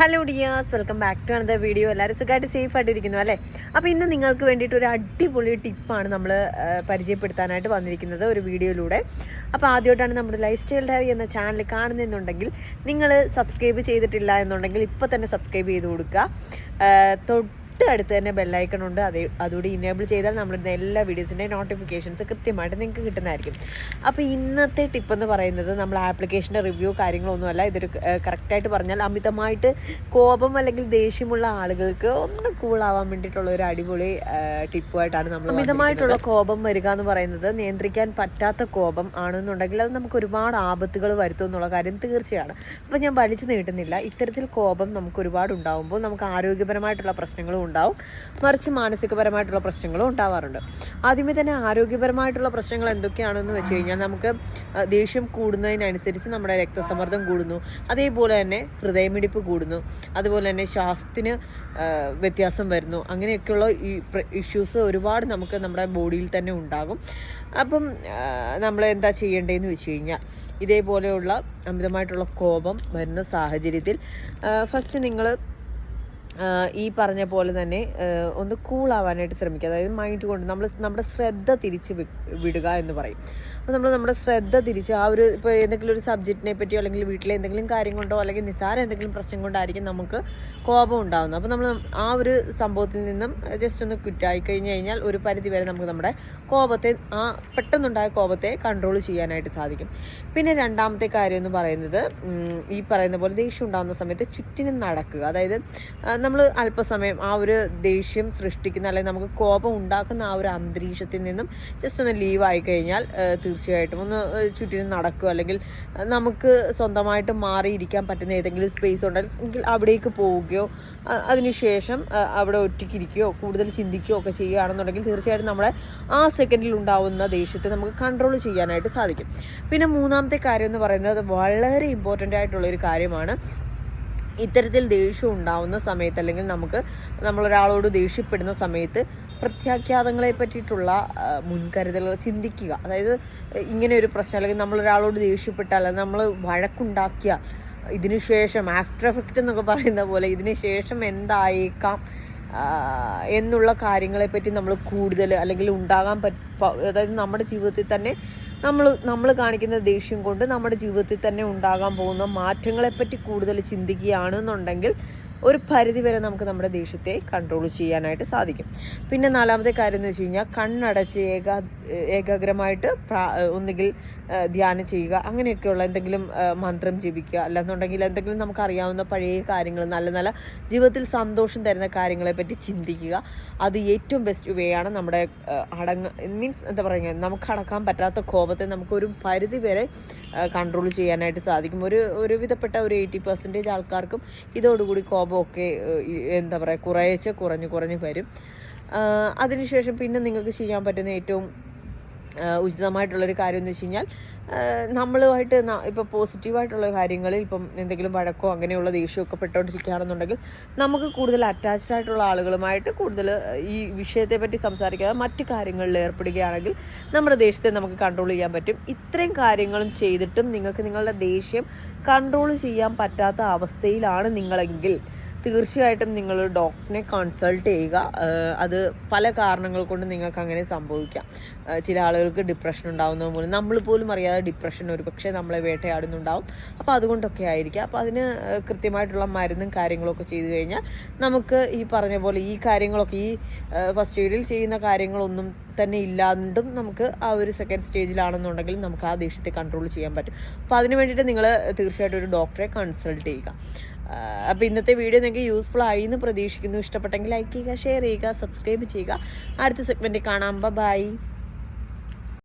Hello dears welcome back to another video എല്ലാവരും സുഖമായിട്ട് safe ആയിട്ടിരിക്കുന്നു അല്ലേ? അപ്പോൾ ഇന്ന് നിങ്ങൾക്ക് വേണ്ടിയിട്ട് ഒരു അടിപൊളി ടിപ്പാണ് നമ്മൾ പരിചയപ്പെടുത്താനായിട്ട് വന്നിരിക്കുന്നത് ഒരു വീഡിയോയിലൂടെ. അപ്പോൾ ആദ്യമായിട്ടാണ് നമ്മുടെ ലൈഫ് സ്റ്റൈൽ ഡയറി എന്ന ചാനൽ കാണുന്നതെന്നുണ്ടെങ്കിൽ നിങ്ങൾ സബ്സ്ക്രൈബ് ചെയ്തിട്ടില്ല എന്നുണ്ടെങ്കിൽ ഇപ്പോൾ തന്നെ സബ്സ്ക്രൈബ് ചെയ്ത് കൊടുക്കുക. തൊട്ട് അടുത്ത് തന്നെ ബെല്ലൈക്കൺ ഉണ്ട്. അത് അതുകൂടി ഇനേബിൾ ചെയ്താൽ നമ്മളിടുന്ന എല്ലാ വീഡിയോസിന്റെയും നോട്ടിഫിക്കേഷൻസ് കൃത്യമായിട്ട് നിങ്ങൾക്ക് കിട്ടുന്നതായിരിക്കും. അപ്പോൾ ഇന്നത്തെ ടിപ്പ് എന്ന് പറയുന്നത് നമ്മൾ ആപ്ലിക്കേഷന്റെ റിവ്യൂ കാര്യങ്ങളൊന്നുമല്ല ഇതൊരു കറക്റ്റായിട്ട് പറഞ്ഞാൽ അമിതമായിട്ട് കോപം അല്ലെങ്കിൽ ദേഷ്യമുള്ള ആളുകൾക്ക് ഒന്ന് കൂളാവാൻ വേണ്ടിയിട്ടുള്ള ഒരു അടിപൊളി ടിപ്പുമായിട്ടാണ് നമ്മൾ അമിതമായിട്ടുള്ള കോപം വരിക എന്ന് പറയുന്നത് നിയന്ത്രിക്കാൻ പറ്റാത്ത കോപം ആണെന്നുണ്ടെങ്കിൽ അത് നമുക്ക് ഒരുപാട് ആപത്തുകൾ വരുത്തും എന്നുള്ള കാര്യം തീർച്ചയാണ്. അപ്പോൾ ഞാൻ വലിച്ചു നീട്ടുന്നില്ല. ഇത്തരത്തിൽ കോപം നമുക്ക് ഒരുപാട് ഉണ്ടാകുമ്പോൾ നമുക്ക് ആരോഗ്യപരമായിട്ടുള്ള പ്രശ്നങ്ങളും ഉണ്ടാവും. മറിച്ച് മാനസികപരമായിട്ടുള്ള പ്രശ്നങ്ങളും ഉണ്ടാവാറുണ്ട്. ആദ്യമേ തന്നെ ആരോഗ്യപരമായിട്ടുള്ള പ്രശ്നങ്ങൾ എന്തൊക്കെയാണെന്ന് വെച്ച് കഴിഞ്ഞാൽ നമുക്ക് ദേഷ്യം കൂടുന്നതിനനുസരിച്ച് നമ്മുടെ രക്തസമ്മർദ്ദം കൂടുന്നു. അതേപോലെ തന്നെ ഹൃദയമിടിപ്പ് കൂടുന്നു. അതുപോലെ തന്നെ ശ്വാസത്തിന് വ്യത്യാസം വരുന്നു. അങ്ങനെയൊക്കെയുള്ള ഈ ഇഷ്യൂസ് ഒരുപാട് നമുക്ക് നമ്മുടെ ബോഡിയിൽ തന്നെ ഉണ്ടാകും. അപ്പം നമ്മൾ എന്താ ചെയ്യേണ്ടതെന്ന് വെച്ച് കഴിഞ്ഞാൽ ഇതേപോലെയുള്ള അമിതമായിട്ടുള്ള കോപം വരുന്ന സാഹചര്യത്തിൽ ഫസ്റ്റ് നിങ്ങൾ ഈ പറഞ്ഞ പോലെ തന്നെ ഒന്ന് കൂളാവാനായിട്ട് ശ്രമിക്കുക. അതായത് മൈൻഡ് കൊണ്ട് നമ്മൾ നമ്മുടെ ശ്രദ്ധ തിരിച്ച് വിടുക എന്ന് പറയും. അപ്പോൾ നമ്മൾ നമ്മുടെ ശ്രദ്ധ തിരിച്ച് ആ ഒരു ഇപ്പോൾ എന്തെങ്കിലും ഒരു സബ്ജക്റ്റിനെ പറ്റിയോ അല്ലെങ്കിൽ വീട്ടിലെ എന്തെങ്കിലും കാര്യം കൊണ്ടോ അല്ലെങ്കിൽ നിസ്സാര എന്തെങ്കിലും പ്രശ്നം കൊണ്ടായിരിക്കും നമുക്ക് കോപം ഉണ്ടാകുന്നത് അപ്പോൾ നമ്മൾ ആ ഒരു സംഭവത്തിൽ നിന്നും ജസ്റ്റ് ഒന്ന് ക്വിറ്റായി കഴിഞ്ഞ് കഴിഞ്ഞാൽ ഒരു പരിധി വരെ നമുക്ക് നമ്മുടെ കോപത്തെ ആ പെട്ടെന്നുണ്ടായ കോപത്തെ കൺട്രോൾ ചെയ്യാനായിട്ട് സാധിക്കും. പിന്നെ രണ്ടാമത്തെ കാര്യം എന്ന് പറയുന്നത് ഈ പറയുന്ന പോലെ ദേഷ്യം ഉണ്ടാകുന്ന സമയത്ത് ചുറ്റിനും നടക്കുക. അതായത് നമ്മൾ അല്പസമയം ആ ഒരു ദേഷ്യം സൃഷ്ടിക്കുന്ന അല്ലെങ്കിൽ നമുക്ക് കോപം ഉണ്ടാക്കുന്ന ആ ഒരു അന്തരീക്ഷത്തിൽ നിന്നും ജസ്റ്റ് ഒന്ന് ലീവായി കഴിഞ്ഞാൽ തീർച്ചയായിട്ടും ഒന്ന് ചുറ്റിനും നടക്കുക. അല്ലെങ്കിൽ നമുക്ക് സ്വന്തമായിട്ട് മാറിയിരിക്കാൻ പറ്റുന്ന ഏതെങ്കിലും സ്പേസ് ഉണ്ടെങ്കിൽ അവിടേക്ക് പോവുകയോ അതിനുശേഷം അവിടെ ഒറ്റയ്ക്കിരിക്കുകയോ കൂടുതൽ ചിന്തിക്കുകയോ ഒക്കെ ചെയ്യുകയാണെന്നുണ്ടെങ്കിൽ തീർച്ചയായിട്ടും നമ്മുടെ ആ സെക്കൻഡിൽ ഉണ്ടാവുന്ന ദേഷ്യത്തെ നമുക്ക് കൺട്രോൾ ചെയ്യാനായിട്ട് സാധിക്കും. പിന്നെ മൂന്നാമത്തെ കാര്യം എന്ന് പറയുന്നത് വളരെ ഇമ്പോർട്ടന്റ് ആയിട്ടുള്ള ഒരു കാര്യമാണ്. ഇത്തരത്തിൽ ദേഷ്യം ഉണ്ടാവുന്ന സമയത്ത് അല്ലെങ്കിൽ നമുക്ക് നമ്മളൊരാളോട് ദേഷ്യപ്പെടുന്ന സമയത്ത് പ്രത്യാഘാതങ്ങളെ പറ്റിയിട്ടുള്ള മുൻകരുതലുകൾ ചിന്തിക്കുക. അതായത് ഇങ്ങനെ ഒരു പ്രശ്നം അല്ലെങ്കിൽ നമ്മളൊരാളോട് ദേഷ്യപ്പെട്ടാൽ നമ്മൾ വഴക്കുണ്ടാക്കിയ ഇതിനു ശേഷം ആഫ്റ്റർ എഫക്റ്റ് എന്നൊക്കെ പറയുന്ന പോലെ ഇതിന് ശേഷം എന്തായേക്കാം എന്നുള്ള കാര്യങ്ങളെപ്പറ്റി നമ്മൾ കൂടുതൽ അല്ലെങ്കിൽ ഉണ്ടാകാൻ പറ്റ അതായത് നമ്മുടെ ജീവിതത്തിൽ തന്നെ നമ്മൾ നമ്മൾ കാണിക്കുന്ന ദേഷ്യം കൊണ്ട് നമ്മുടെ ജീവിതത്തിൽ തന്നെ ഉണ്ടാകാൻ പോകുന്ന മാറ്റങ്ങളെപ്പറ്റി കൂടുതൽ ചിന്തിക്കുകയാണെന്നുണ്ടെങ്കിൽ ഒരു പരിധി വരെ നമുക്ക് നമ്മുടെ ദേഷ്യത്തെ കൺട്രോൾ ചെയ്യാനായിട്ട് സാധിക്കും. പിന്നെ നാലാമത്തെ കാര്യം എന്ന് വെച്ച് കഴിഞ്ഞാൽ കണ്ണടച്ച് ഏകാ ഏകാഗ്രമായിട്ട് ഒന്നുകിൽ ധ്യാനം ചെയ്യുക അങ്ങനെയൊക്കെയുള്ള എന്തെങ്കിലും മന്ത്രം ജപിക്കുക. അല്ലെന്നുണ്ടെങ്കിൽ എന്തെങ്കിലും നമുക്കറിയാവുന്ന പഴയ കാര്യങ്ങൾ നല്ല നല്ല ജീവിതത്തിൽ സന്തോഷം തരുന്ന കാര്യങ്ങളെ പറ്റി ചിന്തിക്കുക. അത് ഏറ്റവും ബെസ്റ്റ് വേ ആണ് നമ്മുടെ അടങ്ങ മീൻസ് എന്താ പറയുക നമുക്ക് അടക്കാൻ പറ്റാത്ത കോപത്തെ നമുക്ക് ഒരു പരിധി വരെ കൺട്രോൾ ചെയ്യാനായിട്ട് സാധിക്കും. ഒരു ഒരുവിധപ്പെട്ട ഒരു എയ്റ്റി പെർസെന്റേജ് ആൾക്കാർക്കും ഇതോടുകൂടി കോപമൊക്കെ ഈ എന്താ പറയുക കുറേശ്ശെ കുറഞ്ഞ് കുറഞ്ഞ് വരും. അതിനുശേഷം പിന്നെ നിങ്ങൾക്ക് ചെയ്യാൻ പറ്റുന്ന ഏറ്റവും ഉചിതമായിട്ടുള്ളൊരു കാര്യം എന്ന് വെച്ച് കഴിഞ്ഞാൽ നമ്മളുമായിട്ട് ഇപ്പോൾ പോസിറ്റീവായിട്ടുള്ള കാര്യങ്ങൾ ഇപ്പം എന്തെങ്കിലും വഴക്കോ അങ്ങനെയുള്ള ദേഷ്യമൊക്കെ പെട്ടുകൊണ്ടിരിക്കുകയാണെന്നുണ്ടെങ്കിൽ നമുക്ക് കൂടുതൽ അറ്റാച്ച്ഡ് ആയിട്ടുള്ള ആളുകളുമായിട്ട് കൂടുതൽ ഈ വിഷയത്തെ പറ്റി സംസാരിക്കാതെ മറ്റു കാര്യങ്ങളിൽ ഏർപ്പെടുകയാണെങ്കിൽ നമ്മുടെ ദേഷ്യത്തെ നമുക്ക് കൺട്രോൾ ചെയ്യാൻ പറ്റും. ഇത്രയും കാര്യങ്ങളും ചെയ്തിട്ടും നിങ്ങൾക്ക് നിങ്ങളുടെ ദേഷ്യം കൺട്രോൾ ചെയ്യാൻ പറ്റാത്ത അവസ്ഥയിലാണ് നിങ്ങളെങ്കിൽ. തീർച്ചയായിട്ടും നിങ്ങൾ ഡോക്ടറിനെ കൺസൾട്ട് ചെയ്യുക. അത് പല കാരണങ്ങൾ കൊണ്ട് നിങ്ങൾക്ക് അങ്ങനെ സംഭവിക്കാം. ചില ആളുകൾക്ക് ഡിപ്രഷൻ ഉണ്ടാകുന്നത് മൂലം. നമ്മൾ പോലും അറിയാതെ ഡിപ്രഷൻ ഒരു പക്ഷേ നമ്മളെ വേട്ടയാടുന്നുണ്ടാവും. അപ്പോൾ അതുകൊണ്ടൊക്കെ ആയിരിക്കാം. അപ്പോൾ അതിന് കൃത്യമായിട്ടുള്ള മരുന്നും കാര്യങ്ങളൊക്കെ ചെയ്തു കഴിഞ്ഞാൽ നമുക്ക് ഈ പറഞ്ഞ പോലെ ഈ കാര്യങ്ങളൊക്കെ ഈ ഫസ്റ്റ് എയ്ഡിൽ ചെയ്യുന്ന കാര്യങ്ങളൊന്നും തന്നെ ഇല്ലാണ്ടും നമുക്ക് ആ ഒരു സെക്കൻഡ് സ്റ്റേജിലാണെന്നുണ്ടെങ്കിൽ നമുക്ക് ആ ദേഷ്യത്തെ കൺട്രോൾ ചെയ്യാൻ പറ്റും. അപ്പോൾ അതിന് വേണ്ടിയിട്ട് നിങ്ങൾ തീർച്ചയായിട്ടും ഒരു ഡോക്ടറെ കൺസൾട്ട് ചെയ്യുക. അപ്പോൾ ഇന്നത്തെ വീഡിയോ നിങ്ങൾക്ക് യൂസ്ഫുൾ ആയി എന്ന് പ്രതീക്ഷിക്കുന്നു. ഇഷ്ടപ്പെട്ടെങ്കിൽ ലൈക്ക് ചെയ്യുക ഷെയർ ചെയ്യുക സബ്സ്ക്രൈബ് ചെയ്യുക. അടുത്ത സെഗ്മെന്റ് കാണാം. ബൈ